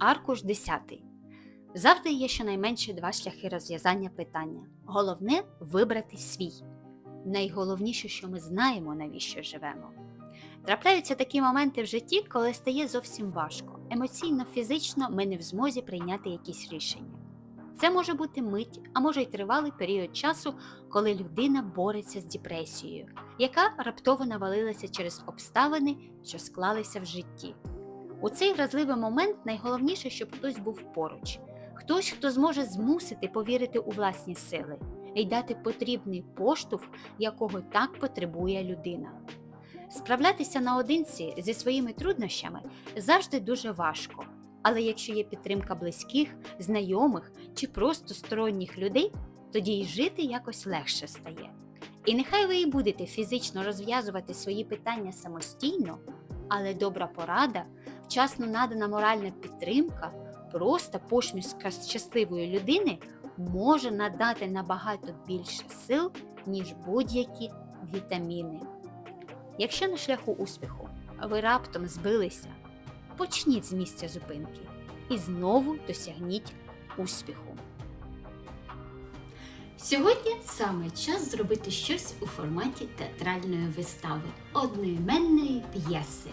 Аркуш 10. Завжди є щонайменше два шляхи розв'язання питання. Головне вибрати свій. Найголовніше, що ми знаємо, навіщо живемо. Трапляються такі моменти в житті, коли стає зовсім важко. Емоційно, фізично ми не в змозі прийняти якісь рішення. Це може бути мить, а може й тривалий період часу, коли людина бореться з депресією, яка раптово навалилася через обставини, що склалися в житті. У цей вразливий момент найголовніше, щоб хтось був поруч, хтось, хто зможе змусити повірити у власні сили і дати потрібний поштовх, якого так потребує людина. Справлятися наодинці зі своїми труднощами завжди дуже важко. Але якщо є підтримка близьких, знайомих чи просто сторонніх людей, тоді й жити якось легше стає. І нехай ви і будете фізично розв'язувати свої питання самостійно, але добра порада, вчасно надана моральна підтримка, просто посмішка щасливої людини може надати набагато більше сил, ніж будь-які вітаміни. Якщо на шляху успіху ви раптом збилися, почніть з місця зупинки і знову досягніть успіху. Сьогодні саме час зробити щось у форматі театральної вистави, одноіменної п'єси.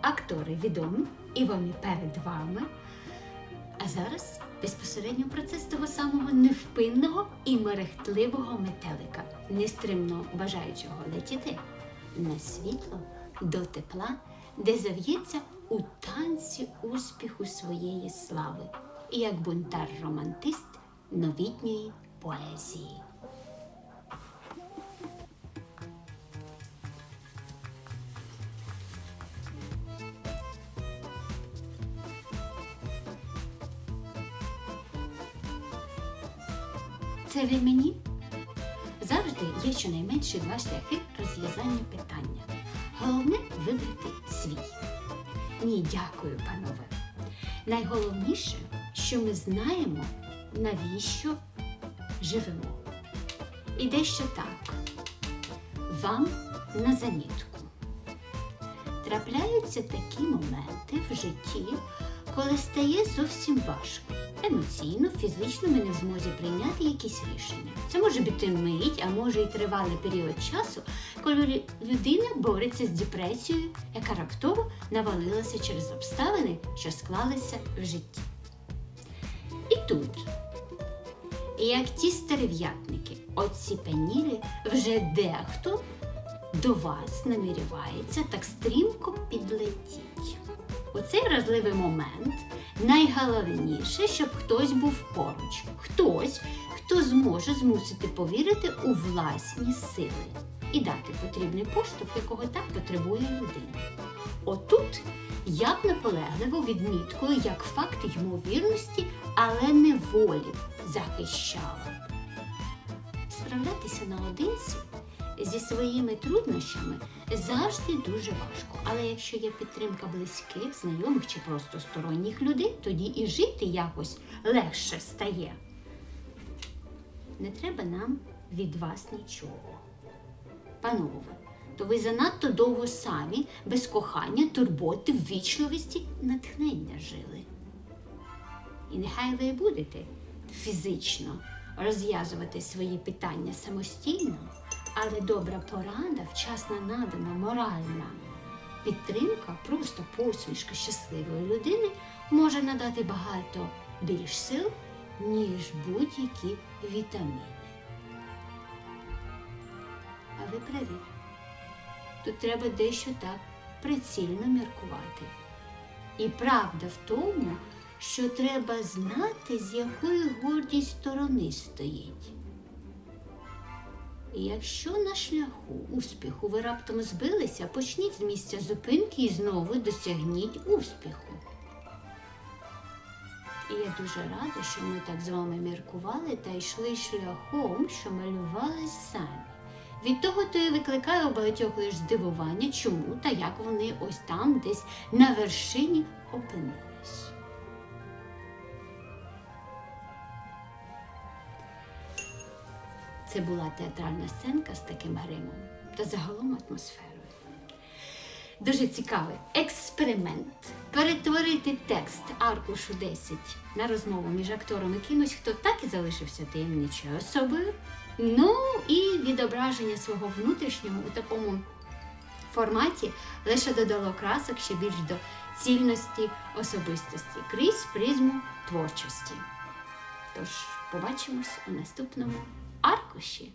Актори відомі і вони перед вами. А зараз безпосередньо процес того самого невпинного і мерехтливого метелика, нестримно бажаючого летіти на світло до тепла, де зав'ється у танці успіху своєї слави, і як бунтар-романтист новітньої поезії. Це ви мені? Завжди є щонайменше два шляхи розв'язання питання. Головне вибрати свій. Ні, дякую, панове. Найголовніше, що ми знаємо, навіщо живемо. І дещо так. Вам на замітку. Трапляються такі моменти в житті, коли стає зовсім важко. Емоційно, фізично ми не в змозі прийняти якісь рішення. Це може бути мить, а може і тривалий період часу, коли людина бореться з депресією, яка раптово навалилася через обставини, що склалися в житті. І тут, як ті стерев'ятники, оціпенілі, вже дехто до вас намірювається так стрімко підлетіть. У цей вразливий момент найголовніше, щоб хтось був поруч, хтось, хто зможе змусити повірити у власні сили і дати потрібний поштовх, якого так потребує людина. Отут я б наполегливо відміткою як факт ймовірності, але не волі захищала. Справлятися наодинці зі своїми труднощами завжди дуже важко. Але якщо є підтримка близьких, знайомих чи просто сторонніх людей, тоді і жити якось легше стає. Не треба нам від вас нічого. Панове, то ви занадто довго самі, без кохання, турботи, ввічливості, натхнення жили. І нехай ви будете фізично розв'язувати свої питання самостійно, але добра порада, вчасно надана моральна підтримка, просто посмішка щасливої людини може надати багато більш сил, ніж будь-які вітаміни. А ви праві. Тут треба дещо так прицільно міркувати. І правда в тому, що треба знати, з якої гордість сторони стоїть. І якщо на шляху успіху ви раптом збилися, почніть з місця зупинки і знову досягніть успіху. І я дуже рада, що ми так з вами міркували та йшли шляхом, що малювали самі. Від того то і викликає у багатьох лише здивування, чому та як вони ось там десь на вершині опинились. Це була театральна сценка з таким гримом та загалом атмосферою. дуже цікавий експеримент. Перетворити текст аркушу 10 на розмову між актором і кимось, хто так і залишився таємничою особою. Ну і відображення свого внутрішнього у такому форматі лише додало красок ще більш до цільності особистості крізь призму творчості. Тож побачимось у наступному аркуші.